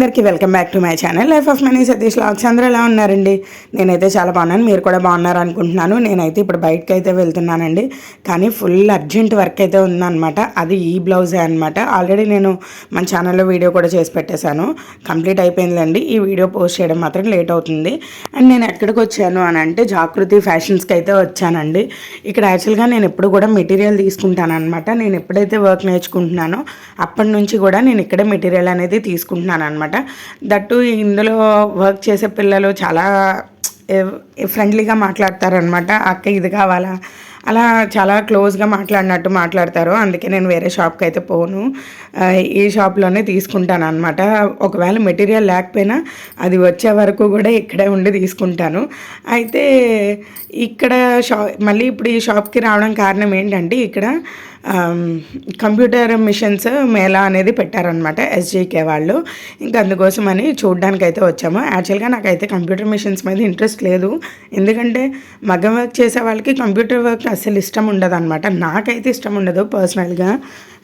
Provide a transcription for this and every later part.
అందరికీ welcome back to my channel. Life of money Satish lakhs. అందరూ ఎలా ఉన్నారండి? నేనైతే చాలా బాగున్నాను. మీరు కూడా బాగున్నారు అనుకుంటున్నాను నేనైతే ఇప్పుడు బయటకు అయితే వెళ్తున్నానండి. కానీ ఫుల్ అర్జెంట్ వర్క్ అయితే ఉందన్నమాట. అది ఈ బ్లౌజే అనమాట ఆల్రెడీ నేను మన ఛానల్లో వీడియో కూడా చేసి పెట్టేశాను. కంప్లీట్ అయిపోయిందండి ఈ వీడియో పోస్ట్ చేయడం మాత్రం లేట్ అవుతుంది. అండ్ నేను ఎక్కడికి వచ్చాను అని అంటే జాగృతి ఫ్యాషన్స్కి అయితే వచ్చానండి. ఇక్కడ యాక్చువల్గా నేను ఎప్పుడు కూడా మెటీరియల్ తీసుకుంటాను అనమాట నేను ఎప్పుడైతే వర్క్ నేర్చుకుంటున్నానో అప్పటి నుంచి కూడా నేను ఇక్కడే మెటీరియల్ అనేది తీసుకుంటున్నాను అనమాట దట్టు ఇందులో వర్క్ చేసే పిల్లలు చాలా ఫ్రెండ్లీగా మాట్లాడతారనమాట. అక్క ఇది కావాలా? అలా చాలా క్లోజ్గా మాట్లాడినట్టు మాట్లాడతారు. అందుకే నేను వేరే షాప్కి అయితే పోను. ఈ షాప్లోనే తీసుకుంటాను అనమాట ఒకవేళ మెటీరియల్ లేకపోయినా అది వచ్చే వరకు కూడా ఇక్కడే ఉండి తీసుకుంటాను. అయితే ఇక్కడ షా మళ్ళీ ఇప్పుడు ఈ షాప్కి రావడం కారణం ఏంటంటే ఇక్కడ కంప్యూటర్ మిషన్స్ మేళా అనేది పెట్టారనమాట ఎస్జీకే వాళ్ళు. ఇంకా అందుకోసం అని చూడడానికి అయితే వచ్చాము. యాక్చువల్గా నాకైతే కంప్యూటర్ మిషన్స్ మీద ఇంట్రెస్ట్ లేదు. ఎందుకంటే మగ వర్క్ చేసే వాళ్ళకి కంప్యూటర్ వర్క్ అసలు ఇష్టం ఉండదు అనమాట నాకైతే ఇష్టం ఉండదు పర్సనల్గా.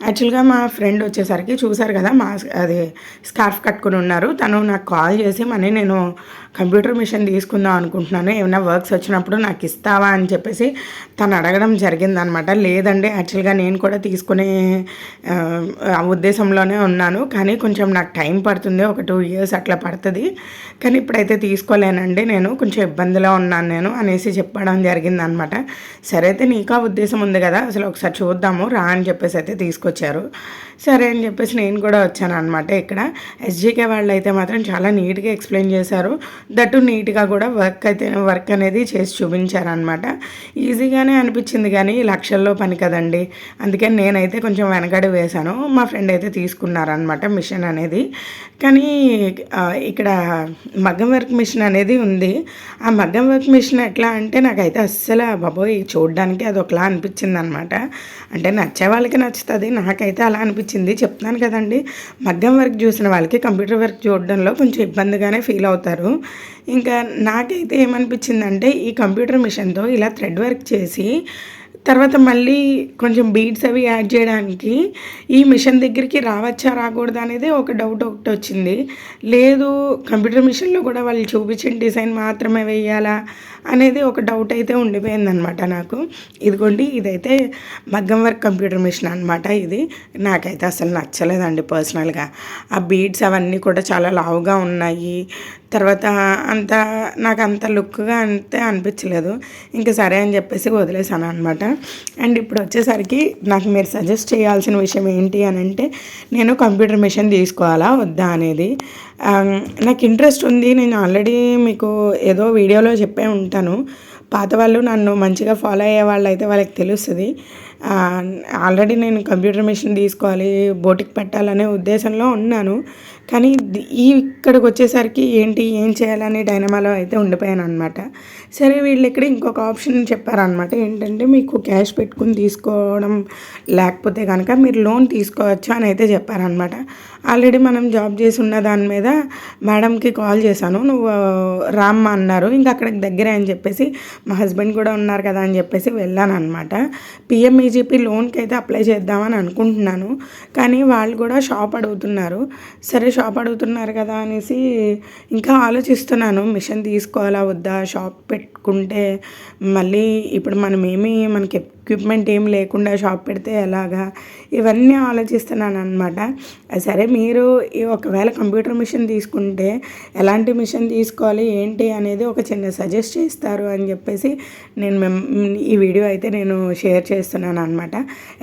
యాక్చువల్గా మా ఫ్రెండ్ వచ్చి వచ్చేసరికి చూశారు కదా మా అది స్కార్ఫ్ కట్టుకుని ఉన్నారు. తను నాకు కాల్ చేసి మనీ నేను కంప్యూటర్ మిషన్ తీసుకుందాం అనుకుంటున్నాను. ఏమైనా వర్క్స్ వచ్చినప్పుడు నాకు ఇస్తావా? అని చెప్పేసి తను అడగడం జరిగిందనమాట. లేదండి యాక్చువల్గా నేను కూడా తీసుకునే ఆ, ఉద్దేశంలోనే ఉన్నాను. కానీ కొంచెం నాకు టైం పడుతుంది ఒక టూ ఇయర్స్ అట్లా పడుతుంది. కానీ ఇప్పుడైతే తీసుకోలేనండి నేను కొంచెం ఇబ్బందిలో ఉన్నాను నేను అనేసి చెప్పడం జరిగిందనమాట. సరే అయితే నీకు ఆ ఉద్దేశం ఉంది కదా అసలు ఒకసారి చూద్దాము రా అని చెప్పేసి అయితే తీసుకొచ్చారు. సరే అని చెప్పేసి నేను కూడా వచ్చాను అనమాట ఇక్కడ. ఎస్జీకే వాళ్ళు అయితే మాత్రం చాలా నీట్గా ఎక్స్ప్లెయిన్ చేశారు. దట్టు నీట్గా కూడా వర్క్ అయితే వర్క్ అనేది చేసి చూపించారనమాట ఈజీగానే అనిపించింది కానీ లక్షల్లో పని కదండి. అందుకని నేనైతే కొంచెం వెనకడి వేశాను. మా ఫ్రెండ్ అయితే తీసుకున్నారనమాట మిషన్ అనేది. కానీ ఇక్కడ మగ్గం వర్క్ మిషన్ అనేది ఉంది. ఆ మగ్గం వర్క్ మిషన్ ఎట్లా అంటే నాకైతే అస్సలు బాబోయ్ చూడడానికి అది ఒకలా అనిపించింది అనమాట అంటే నచ్చే వాళ్ళకి నచ్చుతుంది నాకైతే అలా అనిపించింది. చెప్తున్నాను కదండి. మగ్గం వర్క్ చూసిన వాళ్ళకి కంప్యూటర్ వర్క్ చూడడంలో కొంచెం ఇబ్బందిగానే ఫీల్ అవుతారు. ఇంకా నాకైతే ఏమనిపించిందంటే ఈ కంప్యూటర్ మిషన్తో ఇలా థ్రెడ్ వర్క్ చేసి తర్వాత మళ్ళీ కొంచెం బీడ్స్ అవి యాడ్ చేయడానికి ఈ మిషన్ దగ్గరికి రావచ్చా రాకూడదా అనేది ఒక డౌట్ ఒకటి వచ్చింది. లేదు కంప్యూటర్ మిషన్లో కూడా వాళ్ళు చూపించిన డిజైన్ మాత్రమే వేయాలా అనేది ఒక డౌట్ అయితే ఉండిపోయిందనమాట నాకు. ఇదిగోండి ఇదైతే మగ్గం వర్క్ కంప్యూటర్ మిషన్ అనమాట ఇది. నాకైతే అసలు నచ్చలేదండి పర్సనల్గా. ఆ బీడ్స్ అవన్నీ కూడా చాలా లావుగా ఉన్నాయి. తర్వాత అంత నాకు అంత లుక్గా అంతే అనిపించలేదు. ఇంకా సరే అని చెప్పేసి వదిలేసాను అనమాట అండ్ ఇప్పుడు వచ్చేసరికి నాకు మీరు సజెస్ట్ చేయాల్సిన విషయం ఏంటి అని అంటే నేను కంప్యూటర్ మిషన్ తీసుకోవాలా వద్దా అనేది. నాకు ఇంట్రెస్ట్ ఉంది. నేను ఆల్రెడీ మీకు ఏదో వీడియోలో చెప్పే ఉంటాను. పాత వాళ్ళు నన్ను మంచిగా ఫాలో అయ్యే వాళ్ళు అయితే వాళ్ళకి తెలుస్తుంది. ఆల్రెడీ నేను కంప్యూటర్ మిషన్ తీసుకోవాలి బోటికి పెట్టాలనే ఉద్దేశంలో ఉన్నాను. కానీ ఈ ఇక్కడికి వచ్చేసరికి ఏంటి ఏం చేయాలని డైనమాలో అయితే ఉండిపోయాను అనమాట సరే వీళ్ళు ఇక్కడ ఇంకొక ఆప్షన్ చెప్పారనమాట ఏంటంటే మీకు క్యాష్ పెట్టుకుని తీసుకోవడం లేకపోతే కనుక మీరు లోన్ తీసుకోవచ్చు అని అయితే చెప్పారనమాట ఆల్రెడీ మనం జాబ్ చేసి ఉన్న దాని మీద మేడంకి కాల్ చేశాను. నువ్వు రామ్మ అన్నారు. ఇంకా అక్కడికి దగ్గరే అని చెప్పేసి మా హస్బెండ్ కూడా ఉన్నారు కదా అని చెప్పేసి వెళ్ళాను అనమాట పిఎంఈజీపీ లోన్కి అయితే అప్లై చేద్దామని అనుకుంటున్నాను. కానీ వాళ్ళు కూడా షాప్ అడుగుతున్నారు. సరే షాప్ అడుగుతున్నారు కదా అనేసి ఇంకా ఆలోచిస్తున్నాను. మిషన్ తీసుకోవాలా వద్దా? షాప్ పెట్టుకుంటే మళ్ళీ ఇప్పుడు మనం ఏమి మనకి ఎక్విప్మెంట్ ఏం లేకుండా షాప్ పెడితే ఎలాగా? ఇవన్నీ ఆలోచిస్తున్నాను అనమాట సరే మీరు ఈ ఒకవేళ కంప్యూటర్ మిషన్ తీసుకుంటే ఎలాంటి మిషన్ తీసుకోవాలి ఏంటి అనేది ఒక చిన్న సజెస్ట్ చేస్తారు అని చెప్పేసి నేను మెమ్ ఈ వీడియో అయితే నేను షేర్ చేస్తున్నాను అనమాట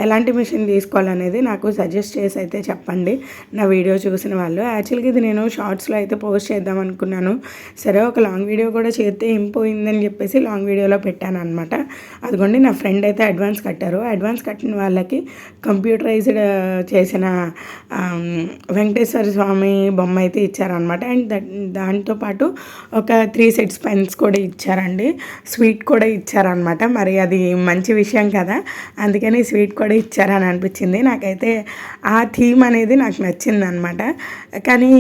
ఎలాంటి మిషన్ తీసుకోవాలనేది నాకు సజెస్ట్ చేసి అయితే చెప్పండి. నా వీడియో చూసిన వాళ్ళు. యాక్చువల్గా ఇది నేను షార్ట్స్లో అయితే పోస్ట్ చేద్దాం అనుకున్నాను. సరే ఒక లాంగ్ వీడియో కూడా చేస్తే ఏం పోయిందని చెప్పేసి లాంగ్ వీడియోలో పెట్టాను అనమాట అదిగోండి నా ఫ్రెండ్ అయితే అడ్వాన్స్ కట్టారు. అడ్వాన్స్ కట్టిన వాళ్ళకి కంప్యూటరైజ్డ్ చేసిన వెంకటేశ్వర స్వామి బొమ్మ అయితే ఇచ్చారనమాట అండ్ దా- దాంతోపాటు ఒక త్రీ సెట్స్ పెన్స్ కూడా ఇచ్చారండి. స్వీట్ కూడా ఇచ్చారనమాట మరి అది మంచి విషయం కదా. అందుకని స్వీట్ కూడా ఇచ్చారని అనిపించింది. నాకైతే ఆ థీమ్ అనేది నాకు నచ్చింది అనమాట కానీ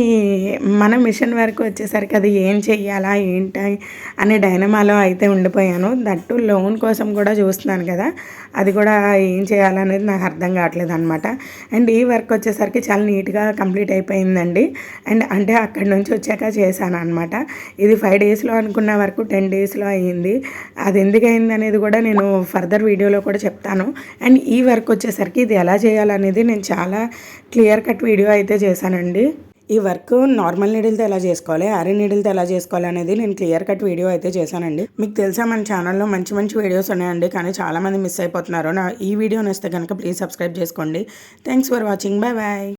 మన మిషన్ వరకు వచ్చేసరికి అది ఏం చెయ్యాలా ఏంటి అనే డైనమాలో అయితే ఉండిపోయాను. దట్టు లోన్ కోసం కూడా చూస్తున్నాను కదా. అది కూడా ఏం చేయాలనేది నాకు అర్థం కావట్లేదు అనమాట అండ్ ఈ వర్క్ వచ్చేసరికి చాలా నీట్గా కంప్లీట్ అయిపోయిందండి. అండ్ అంటే అక్కడి నుంచి వచ్చాక చేశాను అనమాట ఇది ఫైవ్ డేస్లో అనుకున్న వరకు టెన్ డేస్లో అయ్యింది అది ఎందుకు అయింది అనేది కూడా నేను ఫర్దర్ వీడియోలో కూడా చెప్తాను. అండ్ ఈ వర్క్ వచ్చేసరికి ఇది ఎలా చేయాలనేది నేను చాలా క్లియర్ కట్ వీడియో అయితే చేశానండి. ఈ వర్క్ నార్మల్ నీడిల్తో ఎలా చేసుకోవాలి అరే నీడిల్తో ఎలా చేసుకోవాలి అనేది నేను క్లియర్ కట్ వీడియో అయితే చేశానండి. మీకు తెలుసా మన ఛానల్లో మంచి మంచి వీడియోస్ ఉన్నాయండి కానీ చాలామంది మిస్ అయిపోతున్నారు. నా ఈ వీడియో నచ్చితే కనుక ప్లీజ్ సబ్స్క్రైబ్ చేసుకోండి. Thanks for watching. Bye bye.